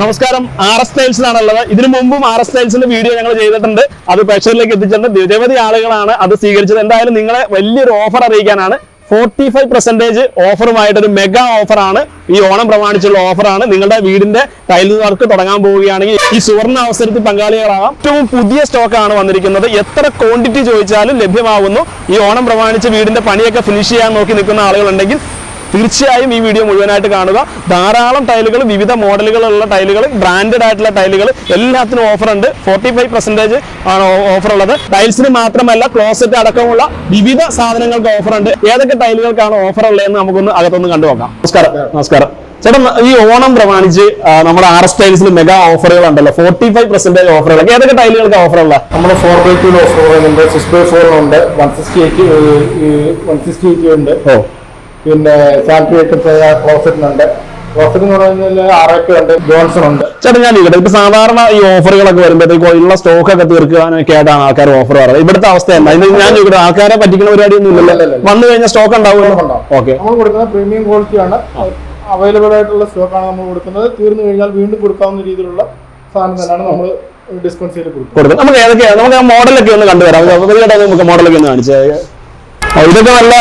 നമസ്കാരം R S ടൈൽസിലാണുള്ളത് ഇതിനു മുമ്പും ആർ എസ് ടൈൽസിന്റെ വീഡിയോ ഞങ്ങൾ ചെയ്തിട്ടുണ്ട്. അത് പ്രേക്ഷകരിലേക്ക് എത്തിച്ചിട്ടുണ്ട്. നിരവധി ആളുകളാണ് അത് സ്വീകരിച്ചത്. എന്തായാലും നിങ്ങളെ വലിയൊരു ഓഫർ അറിയിക്കാനാണ്. ഫോർട്ടി ഫൈവ് പെർസെന്റേജ് ഓഫറുമായിട്ടൊരു മെഗാ ഓഫറാണ് ഈ ഓണം പ്രമാണിച്ചുള്ള ഓഫറാണ് നിങ്ങളുടെ വീടിന്റെ ടൈൽ വർക്ക് തുടങ്ങാൻ പോവുകയാണെങ്കിൽ ഈ സുവർണ അവസരത്തിൽ പങ്കാളികളാകാം ഏറ്റവും പുതിയ സ്റ്റോക്ക് ആണ് വന്നിരിക്കുന്നത്. എത്ര ക്വാണ്ടിറ്റി ചോദിച്ചാലും ലഭ്യമാകുന്നു ഈ ഓണം പ്രമാണിച്ച് വീടിന്റെ പണിയൊക്കെ ഫിനിഷ് ചെയ്യാൻ നോക്കി നിൽക്കുന്ന ആളുകളുണ്ടെങ്കിൽ തീർച്ചയായും ഈ വീഡിയോ മുഴുവനായിട്ട് കാണുക. ധാരാളം ടൈലുകൾ വിവിധ മോഡലുകളുള്ള ടൈലുകൾ ബ്രാൻഡഡ് ആയിട്ടുള്ള ടൈലുകൾ എല്ലാത്തിനും ഓഫർ ഉണ്ട് ഫോർട്ടി ഫൈവ് പെർസെന്റേജ് ആണ് ഓഫർ ഉള്ളത് ടൈൽസിന് മാത്രമല്ല ക്ലോസറ്റ് അടക്കമുള്ള വിവിധ സാധനങ്ങൾക്ക് ഓഫർ ഉണ്ട് ഏതൊക്കെ ടൈലുകൾക്കാണ് ഓഫർ ഉള്ളതെന്ന് നമുക്കൊന്ന് അകത്തൊന്ന് കണ്ടു നോക്കാം. നമസ്കാരം. നമസ്കാരം. ചേട്ടൻ ഈ ഓണം പ്രമാണിച്ച് നമ്മുടെ ആർ എസ് ടൈൽസിൽ മെഗാ ഓഫറുകൾ ഉണ്ടല്ലോ. ഫോർട്ടി ഫൈവ് പെർസെന്റേജ് ഓഫറുകൾ ഏതൊക്കെ ടൈലുകൾക്ക് ഓഫർ ഉള്ള നമ്മുടെ ഫോർ ബൈ ടു ഓഫർ പറയുന്നുണ്ട് സിക്സ് ബൈ ഫോർ ഉണ്ട്. One sixty eight one sixty eight ഉണ്ട്. ഓ. പിന്നെ സാനിറ്ററി ഐറ്റംസ് ക്ലോസറ്റിനുണ്ട് ക്ലോസറ്റ് എന്ന് ആറൊക്കെ ഉണ്ട്. ജോൺസൺ ഉണ്ട്. ചേട്ടാ ഞാൻ ഇവിടെ ഇപ്പൊ സാധാരണ ഈ ഓഫറുകളൊക്കെ വരുമ്പോഴത്തേക്കും ഉള്ള സ്റ്റോക്ക് ഒക്കെ തീർക്കാനൊക്കെ ആയിട്ടാണ് ആൾക്കാർ ഓഫർ പറയുന്നത്. ഇവിടുത്തെ അവസ്ഥ ഇത് ഞാൻ ചോദിക്കട്ടെ ആൾക്കാരെ പറ്റിക്കുന്ന പരിപാടിയൊന്നും ഇല്ലല്ലോ. ഇല്ല, ഇല്ല, ഇല്ല. വന്നു കഴിഞ്ഞാൽ സ്റ്റോക്ക് ഉണ്ടാവുമല്ലോ? ഉണ്ടാവും. ഓക്കെ നമ്മൾ കൊടുക്കുന്ന പ്രീമിയം ക്വാളിറ്റിയാണ് അവൈലബിൾ ആയിട്ടുള്ള സ്റ്റോക്കാണ് നമ്മൾ കൊടുക്കുന്നത്. തീർന്നു കഴിഞ്ഞാൽ വീണ്ടും കൊടുക്കാവുന്ന രീതിയിലുള്ള സാധനം തന്നെയാണ് നമ്മൾ ഡിസ്കൗണ്ട് ചെയ്ത് കൊടുക്കുന്നത്. കൊടുക്കും നമുക്ക് ഏതൊക്കെയാണ് നമുക്ക് ആ മോഡലൊക്കെ ഒന്ന് കണ്ടുവരാം. നമുക്ക് മോഡലൊക്കെ ഒന്ന് കാണിച്ചേ ഇതൊക്കെ നല്ല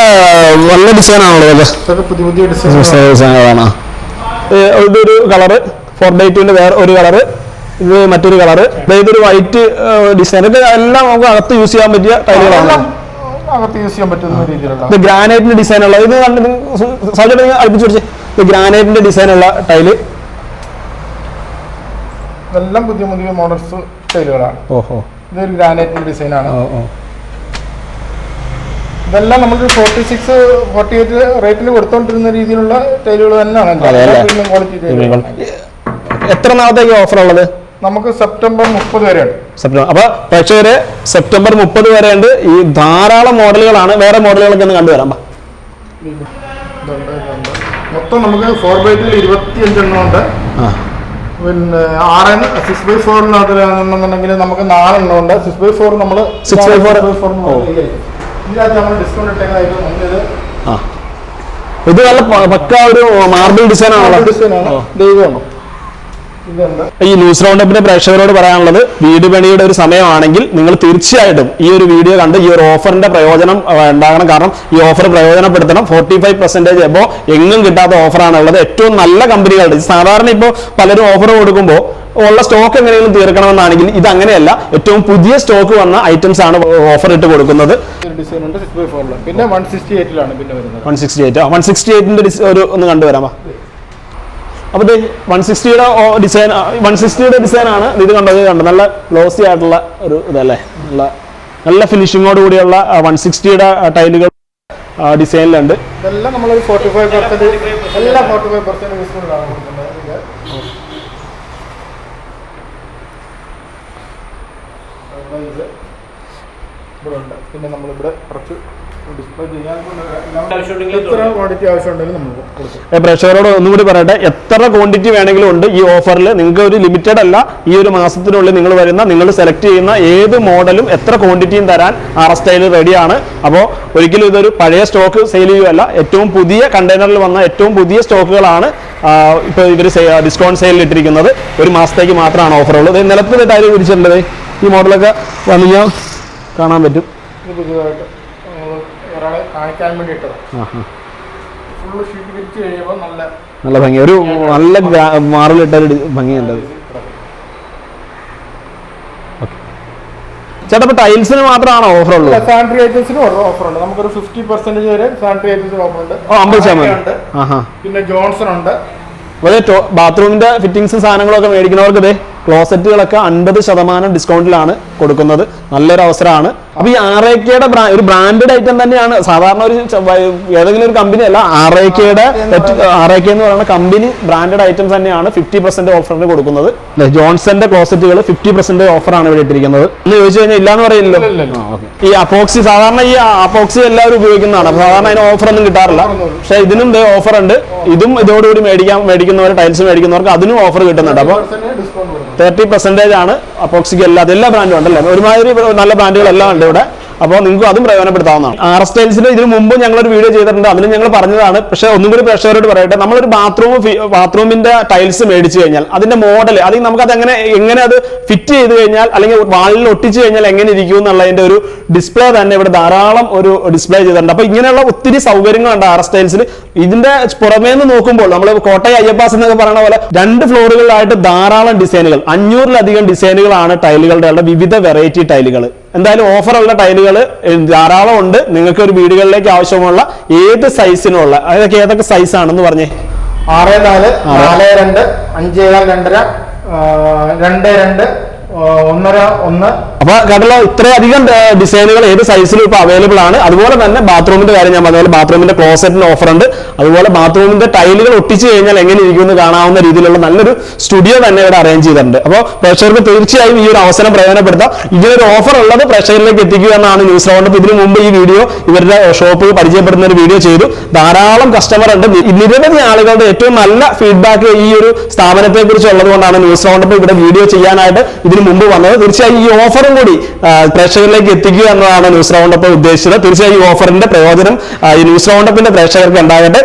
നല്ല ഡിസൈൻ ആണല്ലോ ഇതൊക്കെ. ഇതൊക്കെ പുതിയ പുതിയ ഡിസൈൻ ഡിസൈനുകളാണ് ഇതൊരു കളറ് ഫോർ ബൈ ടുവിന്റെ വേറെ ഒരു കളറ് ഇത് മറ്റൊരു കളറ് ഇതൊരു വൈറ്റ് ഡിസൈൻ ഇത് എല്ലാം നമുക്ക് അകത്ത് യൂസ് ചെയ്യാൻ പറ്റിയ ടൈലുകളാണ് അകത്ത് യൂസ് ചെയ്യാൻ പറ്റുന്ന രീതിയിലുള്ള. ഇത് ഗ്രാനൈറ്റിന്റെ ഡിസൈൻ ഉള്ള ഇത് സാധ്യത അടുപ്പിച്ച് പിടിച്ച്. ഇത് ഗ്രാനൈറ്റിന്റെ ഡിസൈൻ ഉള്ള ടൈൽ ഇതെല്ലാം പുതിയ പുതിയ മോഡൽസ് ടൈലുകളാണ് ഓഹോ. ഇതൊരു ഗ്രാനൈറ്റിന്റെ ഡിസൈനാണ് ഓ ഓ. ഇതെല്ലാം നമുക്ക് ഫോർട്ടി സിക്സ് ഫോർട്ടി എയ്റ്റ് റേറ്റിൽ കൊടുത്തോണ്ടിരുന്ന രീതിയിലുള്ള ടൈലുകൾ തന്നെയാണ്? ക്വാളിറ്റി എത്ര നാളത്തേക്ക് ഓഫർ ഉള്ളത് നമുക്ക് സെപ്റ്റംബർ മുപ്പത് വരെയാണ് സെപ്റ്റംബർ. അപ്പൊ പ്രേക്ഷകര് സെപ്റ്റംബർ മുപ്പത് വരെ ഉണ്ട് ഈ ധാരാളം മോഡലുകളാണ്. വേറെ മോഡലുകളൊക്കെ ഒന്ന് കണ്ടുവരാം. മൊത്തം നമുക്ക് ഫോർ ബൈറ്റിൽ ഇരുപത്തി അഞ്ചെണ്ണം ഉണ്ട്. പിന്നെ ആറ് സിക്സ് ബൈ ഫോറിനകത്ത് നമുക്ക് നാലെണ്ണം ഉണ്ട്. സിക്സ് ബൈ ഫോർ നമ്മൾ Six ബൈ four? ഇത് നല്ല പക്കാ ഒരു മാർബിൾ ഡിസൈൻ ആണല്ലോ. ഡിസൈനാണ് ദൈവമാണ്. ഇതുണ്ട് ഈ ന്യൂസ് റൗണ്ടപ്പിന്റെ പ്രേക്ഷകരോട് പറയാനുള്ളത് വീട് പണിയുടെ ഒരു സമയമാണെങ്കിൽ നിങ്ങൾ തീർച്ചയായിട്ടും ഈ ഒരു വീഡിയോ കണ്ട് ഈ ഒരു ഓഫറിന്റെ പ്രയോജനം ഉണ്ടാകണം. കാരണം ഈ ഓഫർ പ്രയോജനപ്പെടുത്തണം. ഫോർട്ടി ഫൈവ് പെർസെന്റേജ് എബോ എങ്ങും കിട്ടാത്ത ഓഫറാണ് ഉള്ളത്. ഏറ്റവും നല്ല കമ്പനികളുടെ സാധാരണ ഇപ്പോൾ പലരും ഓഫർ കൊടുക്കുമ്പോൾ ഉള്ള സ്റ്റോക്ക് എങ്ങനെയെങ്കിലും തീർക്കണമെന്നാണെങ്കിൽ ഇത് അങ്ങനെയല്ല. ഏറ്റവും പുതിയ സ്റ്റോക്ക് വന്ന ഐറ്റംസ് ആണ് ഓഫർ ഇട്ട് കൊടുക്കുന്നത്. പിന്നെ വൺ സിക്സ്റ്റി എയ്റ്റിലാണ് പിന്നെ വരുന്നത്. One sixty eight one sixty എയ്റ്റിന്റെ ഒരു ഒന്ന് കണ്ടുവരാമോ അപ്പോൾ ഇത് വൺ സിക്സ്റ്റിയുടെ ഡിസൈൻ വൺ സിക്സ്റ്റിയുടെ ഡിസൈൻ ആണ് ഇത് കണ്ടത്. കണ്ടത് നല്ല ഗ്ലോസി ആയിട്ടുള്ള ഒരു ഇതല്ലേ? നല്ല നല്ല ഫിനിഷിങ്ങോട് കൂടിയുള്ള വൺ സിക്സ്റ്റിയുടെ ടൈലുകൾ ഡിസൈനിലുണ്ട് ഇതെല്ലാം നമ്മൾ ഫോർട്ടി ഫൈവ് പെർസെന്റ് എല്ലാം ഫോർട്ടി ഫൈവ് പെർസെന്റ് ഡിസ്കൗണ്ടിലാണ് കൊടുക്കുന്നത് ഇത് ഇവിടെ ഉണ്ട് പിന്നെ നമ്മളിവിടെ കുറച്ച് പ്രേക്ഷകരോട് ഒന്നുകൂടി പറയട്ടെ. എത്ര ക്വാണ്ടിറ്റി വേണമെങ്കിലും ഉണ്ട് ഈ ഓഫറിൽ നിങ്ങൾക്ക് ഒരു ലിമിറ്റഡ് അല്ല. ഈ ഒരു മാസത്തിനുള്ളിൽ നിങ്ങൾ വരുന്ന നിങ്ങൾ സെലക്ട് ചെയ്യുന്ന ഏത് മോഡലും എത്ര ക്വാണ്ടിറ്റിയും തരാൻ ആർ എസ് സ്റ്റൈൽ റെഡിയാണ് അപ്പോൾ ഒരിക്കലും ഇതൊരു പഴയ സ്റ്റോക്ക് സെയിൽ ചെയ്യുകയല്ല. ഏറ്റവും പുതിയ കണ്ടെയ്നറിൽ വന്ന ഏറ്റവും പുതിയ സ്റ്റോക്കുകളാണ് ഇപ്പോൾ ഇവർ ഡിസ്കൗണ്ട് സെയിലിൽ ഇട്ടിരിക്കുന്നത്. ഒരു മാസത്തേക്ക് മാത്രമാണ് ഓഫർ ഉള്ളത്. ഇത് നിലത്ത് ടയർ വിരിച്ചിട്ടുണ്ട് ഈ മോഡലൊക്കെ വന്നു കാണാൻ പറ്റും. പുതിയതായിട്ട് ഒരാളെ കാണിക്കാൻ വേണ്ടി ഇട്ടത് ഫുള്ള് ഷീറ്റ് വിരിച്ച് കഴിയുമ്പോൾ നല്ല നല്ല ഭംഗി. ഒരു നല്ല മാറിലിട്ട ഒരു ഡി- ഭംഗിയുണ്ട് അത്. ചേട്ടാ ടൈൽസിന് മാത്രമാണോ ഓഫർ ഉള്ളത് സാനിറ്ററി ഐറ്റംസിന് ഓഫർ ഉണ്ട് നമുക്കൊരു ഫിഫ്റ്റി പെർസെന്റേജ് വരെ സാനിറ്ററി ഐറ്റംസിന് ഓഫർ ഉണ്ട് ഓ അമ്പത് ശതമാനം. പിന്നെ ജോൺസൺ ഉണ്ട്. അതെ ബാത്റൂമിന്റെ ഫിറ്റിംഗ്സും സാധനങ്ങളൊക്കെ മേടിക്കുന്നവർക്ക് ഇതേ ക്ലോസറ്റുകളൊക്കെ അൻപത് ശതമാനം ഡിസ്കൗണ്ടിലാണ് കൊടുക്കുന്നത്. നല്ലൊരു അവസരമാണ്. അപ്പൊ ഈ ആർ എ കെയുടെ ഒരു ബ്രാൻഡഡ് ഐറ്റം തന്നെയാണ്. സാധാരണ ഒരു ഏതെങ്കിലും ഒരു കമ്പനി അല്ല ആർ എ കെയുടെ ആർ എ കെ എന്ന് പറയുന്ന കമ്പനി ബ്രാൻഡഡ് ഐറ്റം തന്നെയാണ് ഫിഫ്റ്റി പെർസെന്റ് ഓഫറിന് കൊടുക്കുന്നത്. ജോൺസന്റെ ക്ലോസറ്റുകൾ ഫിഫ്റ്റി പെർസെന്റ് ഓഫറാണ് ഇവിടെ ഇട്ടിരിക്കുന്നത്. എന്ന് ചോദിച്ചു കഴിഞ്ഞാൽ ഇല്ലാന്ന് പറയില്ലല്ലോ? ഈ അപ്പോക്സി സാധാരണ ഈ അപ്പോക്സി എല്ലാവരും ഉപയോഗിക്കുന്നതാണ്. സാധാരണ അതിന് ഓഫർ ഒന്നും കിട്ടാറില്ല. പക്ഷെ ഇതിനും ഓഫർ ഉണ്ട് ഇതും ഇതോടുകൂടി മേടിക്കാൻ മേടിക്കുന്നവർ ടൈൽസ് മേടിക്കുന്നവർക്ക് അതിനും ഓഫർ കിട്ടുന്നുണ്ട്. അപ്പൊ ഡിസ്കൗണ്ട് കൊടുക്കും തേർട്ടി പെർസെന്റേജ് ആണ് അപ്പോക്സിക്ക് എല്ലാ എല്ലാ ബ്രാൻഡും ഉണ്ടല്ലേ? ഒരുമാതിരി നല്ല ബ്രാൻഡുകളെല്ലാം ഉണ്ട് ഇവിടെ. അപ്പോൾ നിങ്ങൾക്ക് അതും പ്രയോജനപ്പെടുത്താവുന്നതാണ്. ആർ എസ് ഇതിനു മുമ്പ് ഞങ്ങളൊരു വീഡിയോ ചെയ്തിട്ടുണ്ട്. അതിൽ ഞങ്ങൾ പറഞ്ഞതാണ്. പക്ഷെ ഒന്നും കൂടി പ്രേക്ഷകരോട് പറയട്ടെ. നമ്മളൊരു ബാത്റൂം ബാത്റൂമിന്റെ ടൈൽസ് മേടിച്ചു കഴിഞ്ഞാൽ അതിന്റെ മോഡൽ അല്ലെങ്കിൽ നമുക്ക് അത് എങ്ങനെ എങ്ങനെ അത് ഫിറ്റ് ചെയ്ത് കഴിഞ്ഞാൽ അല്ലെങ്കിൽ വാളിൽ ഒട്ടിച്ചു കഴിഞ്ഞാൽ എങ്ങനെ ഇരിക്കും എന്നുള്ളതിന്റെ ഒരു ഡിസ്പ്ലേ തന്നെ ഇവിടെ ധാരാളം ഒരു ഡിസ്പ്ലേ ചെയ്തിട്ടുണ്ട്. അപ്പൊ ഇങ്ങനെയുള്ള ഒത്തിരി സൗകര്യങ്ങളുണ്ട് ആർ എസ് ടൈൽസിൽ ഇതിന്റെ പുറമേ നിന്ന് നോക്കുമ്പോൾ നമ്മൾ കോട്ടയ അയ്യപ്പാസ് എന്നൊക്കെ പറയുന്ന പോലെ രണ്ട് ഫ്ലോറുകളിലായിട്ട് ധാരാളം ഡിസൈനുകൾ അഞ്ഞൂറിലധികം ഡിസൈനുകളാണ് ടൈലുകളുടെ വിവിധ വെറൈറ്റി ടൈലുകൾ എന്തായാലും ഓഫറുള്ള ടൈലുകൾ ധാരാളം ഉണ്ട്. നിങ്ങൾക്ക് ഒരു വീടുകളിലേക്ക് ആവശ്യമുള്ള ഏത് സൈസിനുള്ള അതൊക്കെ ഏതൊക്കെ സൈസ് ആണെന്ന് പറഞ്ഞേ? ആറ് നാല്. നാല് രണ്ട് അഞ്ച് ഏഴ് രണ്ടര രണ്ട് രണ്ട് ഒന്നര ഒന്ന്. അപ്പൊ കേട്ടോ ഇത്രയധികം ഡിസൈനുകൾ ഏത് സൈസിലും ഇപ്പൊ അവൈലബിൾ ആണ്. അതുപോലെ തന്നെ ബാത്റൂമിന്റെ കാര്യം ഞാൻ പറഞ്ഞ ബാത്റൂമിന്റെ ക്ലോസറ്റിന് ഓഫർ ഉണ്ട്. അതുപോലെ ബാത്റൂമിന്റെ ടൈലുകൾ ഒട്ടിച്ചു കഴിഞ്ഞാൽ എങ്ങനെ ഇരിക്കുമെന്ന് കാണാവുന്ന രീതിയിലുള്ള നല്ലൊരു സ്റ്റുഡിയോ തന്നെ ഇവിടെ അറേഞ്ച് ചെയ്തിട്ടുണ്ട്. അപ്പോൾ പ്രേക്ഷകർക്ക് തീർച്ചയായും ഈ ഒരു അവസരം പ്രയോജനപ്പെടുത്താം. ഇങ്ങനൊരു ഓഫർ ഉള്ളത് പ്രേക്ഷകരിലേക്ക് എത്തിക്കുക എന്നാണ് ന്യൂസ് റൗണ്ട് ഇതിനു മുമ്പ് ഈ വീഡിയോ ഇവരുടെ ഷോപ്പ് പരിചയപ്പെടുന്ന ഒരു വീഡിയോ ചെയ്തു. ധാരാളം കസ്റ്റമർ ഉണ്ട്. നിരവധി ആളുകളുടെ ഏറ്റവും നല്ല ഫീഡ്ബാക്ക് ഈ ഒരു സ്ഥാപനത്തെ കുറിച്ച് ഉള്ളതുകൊണ്ടാണ് ന്യൂസ് റൗണ്ടപ്പ് ഇവിടെ വീഡിയോ ചെയ്യാനായിട്ട് ഇതിനു മുമ്പ് വന്നത്. തീർച്ചയായും ഈ ഓഫറും കൂടി പ്രേക്ഷകരിലേക്ക് എത്തിക്കുക എന്നതാണ് ന്യൂസ് റൗണ്ടപ്പ് ഉദ്ദേശിച്ചത്. തീർച്ചയായും ഈ ഓഫറിന്റെ പ്രയോജനം ഈ ന്യൂസ് റൗണ്ടപ്പിന്റെ പ്രേക്ഷകർക്ക് ഉണ്ടാകട്ടെ.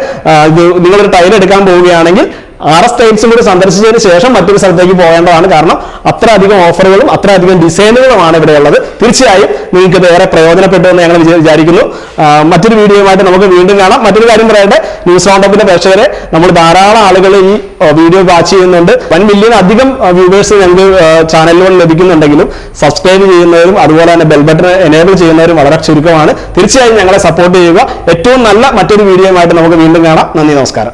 നിങ്ങളൊരു ടൈൽ എടുക്കാൻ പോവുകയാണെങ്കിൽ ആർ എസ് ടൈൽസും കൂടി സന്ദർശിച്ചതിന് ശേഷം മറ്റൊരു സ്ഥലത്തേക്ക് പോകേണ്ടതാണ്. കാരണം അത്ര അധികം ഓഫറുകളും അത്ര അധികം ഡിസൈനുകളുമാണ് ഇവിടെ ഉള്ളത് തീർച്ചയായും നിങ്ങൾക്ക് ഏറെ പ്രയോജനപ്പെട്ടു എന്ന് ഞങ്ങൾ വിചാരിക്കുന്നു. മറ്റൊരു വീഡിയോയുമായിട്ട് നമുക്ക് വീണ്ടും കാണാം. മറ്റൊരു കാര്യം പറയട്ടെ ന്യൂസ് റൗണ്ടപ്പിന്റെ പ്രേക്ഷകരെ നമ്മൾ ധാരാളം ആളുകൾ ഈ വീഡിയോ വാച്ച് ചെയ്യുന്നുണ്ട്. വൺ മില്യൺ അധികം വ്യൂവേഴ്സ് ഞങ്ങൾക്ക് ചാനലുകളിൽ ലഭിക്കുന്നുണ്ടെങ്കിലും സബ്സ്ക്രൈബ് ചെയ്യുന്നവരും അതുപോലെ തന്നെ ബെൽ ബട്ടൺ എനേബിൾ ചെയ്യുന്നവരും വളരെ ചുരുക്കമാണ്. തീർച്ചയായും ഞങ്ങളെ സപ്പോർട്ട് ചെയ്യുക. ഏറ്റവും നല്ല മറ്റൊരു വീഡിയോയുമായിട്ട് നമുക്ക് വീണ്ടും കാണാം. നന്ദി നമസ്കാരം.